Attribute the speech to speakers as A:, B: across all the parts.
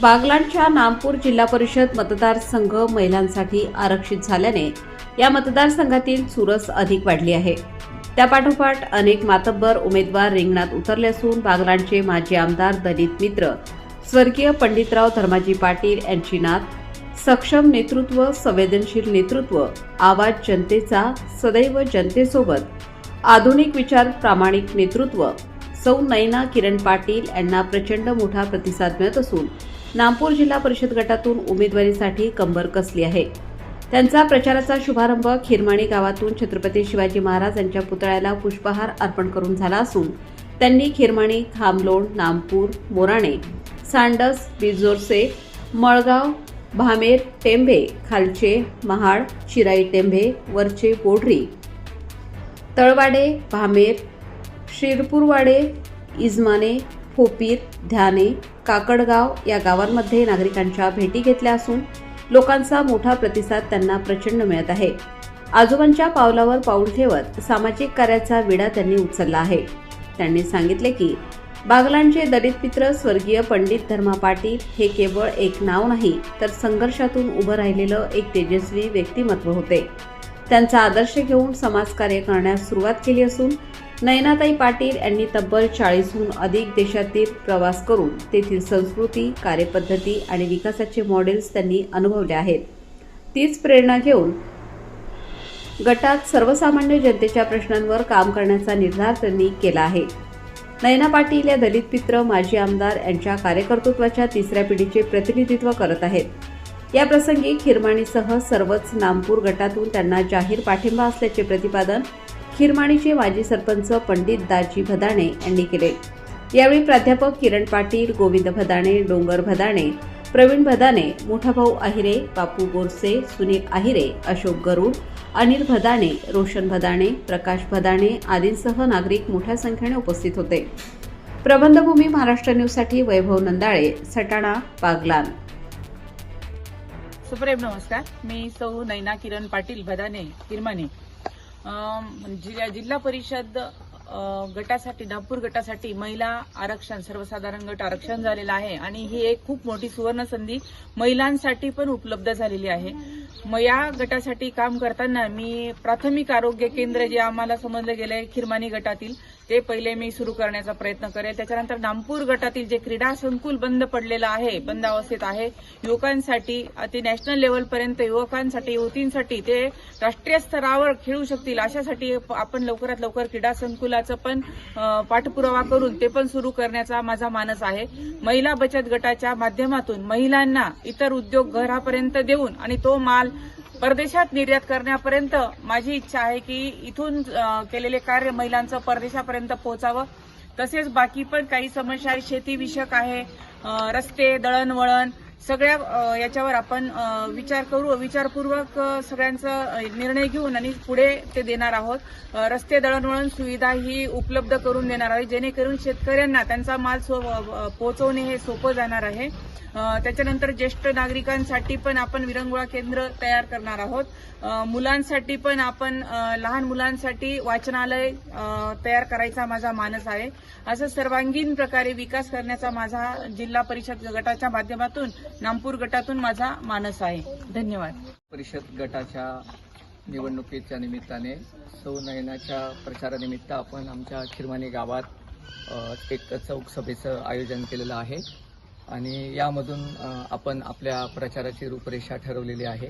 A: बागलाणच्या नामपूर जिल्हा परिषद मतदारसंघ महिलांसाठी आरक्षित झाल्याने या मतदारसंघातील चुरस अधिक वाढली आहे. त्यापाठोपाठ अनेक मातब्बर उमेदवार रिंगणात उतरले असून बागलाणचे माजी आमदार दलित मित्र स्वर्गीय पंडितराव धर्माजी पाटील यांची नात सक्षम नेतृत्व संवेदनशील नेतृत्व आवाज जनतेचा सदैव जनतेसोबत आधुनिक विचार प्रामाणिक नेतृत्व सौ नयना किरण पाटील यांना प्रचंड मोठा प्रतिसाद मिळत असून नागपूर जिल्हा परिषद गटातून उमेदवारीसाठी कंबर कसली आहे. त्यांचा प्रचाराचा शुभारंभ खिरमाणी गावातून छत्रपती शिवाजी महाराज यांच्या पुतळ्याला पुष्पहार अर्पण करून झाला असून त्यांनी खिरमाणी खामलोण नामपूर मोराणे सांडस बिजोरसे मळगाव भामेर टेंभे खालचे महाड चिराई टेंभे वरचे बोढरी तळवाडे भामेर शिरपूरवाडे इजमाने फोपीर ध्याने काकडगाव या गावांमध्ये नागरिकांच्या भेटी घेतल्या असून लोकांचा मोठा प्रतिसाद त्यांना प्रचंड मिळत आहे. आजोबांच्या पावलावर पाऊल ठेवत सामाजिक कार्याचा विडा त्यांनी उचलला आहे. त्यांनी सांगितले की बागलांचे दलित मित्र स्वर्गीय पंडित धर्मा पाटील हे केवळ एक नाव नाही तर संघर्षातून उभं राहिलेलं एक तेजस्वी व्यक्तिमत्व होते. त्यांचा आदर्श घेऊन समाजकार्य करण्यास सुरुवात केली असून नयनाताई पाटील यांनी तब्बल चाळीसहून अधिक देशातील प्रवास करून तेथील संस्कृती कार्यपद्धती आणि विकासाचे मॉडेल्स त्यांनी अनुभवले आहेत. तीच प्रेरणा घेऊन गटात सर्वसामान्य जनतेच्या प्रश्नांवर काम करण्याचा निर्धार त्यांनी केला आहे. नयना पाटील या दलित पित्र माजी आमदार यांच्या कार्यकर्तृत्वाच्या तिसऱ्या पिढीचे प्रतिनिधित्व करत आहेत. या प्रसंगी खिरमाणीसह सर्वच नामपूर गटातून त्यांना जाहीर पाठिंबा असल्याचे प्रतिपादन खिरमाणीचे माजी सरपंच पंडित दाजी भदाणे यांनी केले. यावेळी प्राध्यापक किरण पाटील गोविंद भदाणे डोंगर भदाणे प्रवीण भदाणे मोठा भाऊ आहिरे बापू बोरसे सुनील आहिरे अशोक गरुड अनिल भदाणे रोशन भदाणे प्रकाश भदाणे आदींसह नागरिक मोठ्या संख्येने उपस्थित होते. प्रबंधभूमी महाराष्ट्र न्यूजसाठी वैभव नंदाळे सटाणा बागलान.
B: सुप्रेम नमस्कार. मी सौ नैना किरण पाटील भदाने किरमाने म्हणजे जिल्हा परिषद गटासाठी नागपूर गटासाठी महिला आरक्षण सर्वसाधारण गट आरक्षण झालेलं आहे. आणि ही एक खूप मोठी सुवर्ण संधी महिलांसाठी पण उपलब्ध झालेली आहे. मग या गटासाठी काम करताना मी प्राथमिक आरोग्य केंद्र जे आम्हाला समजलं गेलंय खिरमानी गटातील ते पहिले मी सुरू करण्याचा प्रयत्न करेल. त्याच्यानंतर नामपूर गटातील जे क्रीडा संकुल बंद पडलेलं आहे बंद अवस्थेत आहे युवकांसाठी ते नॅशनल लेवलपर्यंत युवकांसाठी युवतींसाठी ते राष्ट्रीय स्तरावर खेळू शकतील अशासाठी आपण लवकरात लवकर क्रीडा संकुलाचं पण पाठपुरावा करून ते पण सुरू करण्याचा माझा मानस आहे. महिला बचत गटाच्या माध्यमातून महिलांना इतर उद्योग घरापर्यंत देऊन आणि तो माल परदेशात निर्यात करण्यापर्यंत माझी इच्छा आहे की इथून केलेले कार्य महिलांचं परदेशापर्यंत पोहोचावं. तसेच बाकी पण काही समस्या आहे, शेतीविषयक आहे रस्ते दळणवळण सगळ्या याच्यावर आपण विचार करू विचारपूर्वक सगळ्यांचं सगळ्यांचा निर्णय घेऊन आणि पुढे ते देणार आहोत. रस्ते दळणवळण सुविधा ही उपलब्ध करून देणार आहे. जेणेकरून शेतकऱ्यांना त्यांचा माल सो- पोहोचवणे हे सोपं जाणार आहे. त्याच्यानंतर ज्येष्ठ नागरिकांसाठी पण आपण विरंगुळा केंद्र तयार करणार आहोत. मुलांसाठी पण आपण लहान मुलांसाठी वाचनालय तयार करायचा माझा मानस आहे. असं सर्वांगीण प्रकारे विकास करण्याचा माझा जिल्हा परिषद गटाच्या माध्यमातून नामपूर गटातून माझा मानस आहे. धन्यवाद.
C: परिषद गटाच्या निवडणुकीच्या निमित्ताने सौ नयनाच्या प्रचारानिमित्त आपण आमच्या खिरमानी गावात एक चौक सभेचं आयोजन केलेलं आहे. आणि यामधून आपण आपल्या प्रचाराची रूपरेषा ठरवलेली आहे.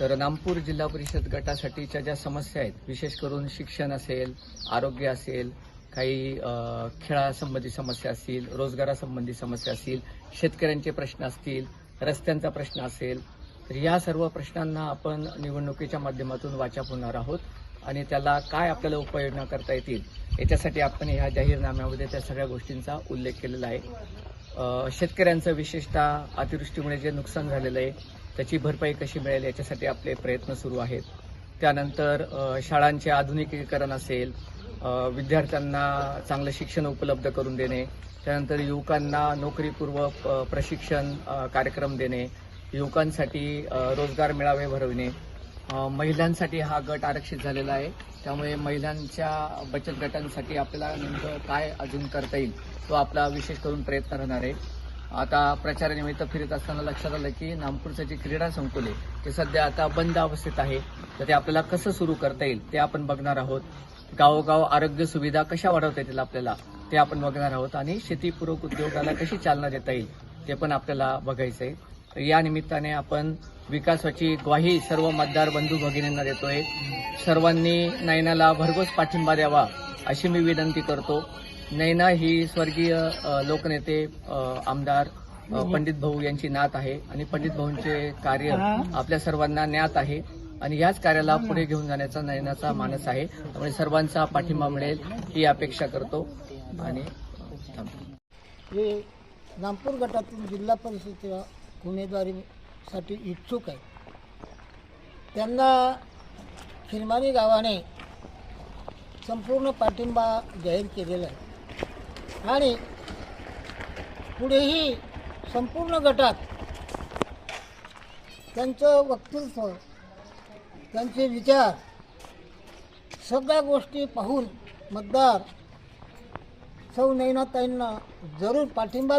C: तर नामपूर जिल्हा परिषद गटासाठीच्या ज्या समस्या आहेत विशेष करून शिक्षण असेल आरोग्य असेल काही खेळासंबंधी समस्या असतील रोजगारासंबंधी समस्या असतील शेतकऱ्यांचे प्रश्न असतील रस्त्यांचा प्रश्न असेल तर या सर्व प्रश्नांना आपण निवडणुकीच्या माध्यमातून वाचा होणार आहोत. आणि त्याला काय आपल्याला उपाययोजना करता येतील याच्यासाठी आपण ह्या जाहीरनाम्यामध्ये त्या सगळ्या गोष्टींचा उल्लेख केलेला आहे. शेतकऱ्यांचं विशेषतः अतिवृष्टीमुळे जे नुकसान झालेलं आहे त्याची भरपाई कशी मिळेल याच्यासाठी आपले प्रयत्न सुरू आहेत. त्यानंतर शाळांचे आधुनिकीकरण असेल विद्यार्थ्यांना चांगलं शिक्षण उपलब्ध करून देणे त्यानंतर युवकांना नोकरीपूर्व प- प्रशिक्षण कार्यक्रम देणे युवकांसाठी रोजगार मेळावे भरविणे महिलांसाठी हा गट आरक्षित झालेला आहे. त्यामुळे महिलांच्या बचत गटांसाठी आपल्याला नेमकं काय अजून करता येईल तो आपला विशेष करून प्रयत्न राहणार आहे. आता प्रचारानिमित्त फिरत असताना लक्षात आलं की नागपूरचं जे क्रीडा संकुल आहे ते सध्या आता बंद अवस्थेत आहे. तर ते आपल्याला कसं सुरू करता येईल ते आपण बघणार आहोत. गावोगाव आरोग्य सुविधा कशा वाढवता येतील आपल्याला ते आपण बघणार आहोत. आणि शेतीपूरक उद्योगाला कशी चालना देता येईल ते पण आपल्याला बघायचं आहे या निमित्ताने आपण विकासाची ग्वाही सर्व मतदार बंधू भगिनींना देतोय. सर्वांनी नयनाला भरघोस पाठिंबा द्यावा अशी मी विनंती करतो. नैना ही स्वर्गीय लोकनेते आमदार अ, पंडित भाऊ यांची नात आहे आणि पंडित भाऊंचे कार्य आपल्या सर्वांना ज्ञात आहे आणि याच कार्याला पुढे घेऊन जाण्याचा नयनाचा मानस आहे. त्यामुळे सर्वांचा पाठिंबा मिळेल ही अपेक्षा करतो. आणि
D: नागपूर गटातून जिल्हा परिषदेच्या उमेदवारीसाठी इच्छुक आहे त्यांना खिरमारी गावाने संपूर्ण पाठिंबा जाहीर केलेला आहे. आणि पुढेही संपूर्ण गटात त्यांचं वक्तृत्व त्यांचे विचार सगळ्या गोष्टी पाहून मतदार सौ नैनाताईंना जरूर पाठिंबा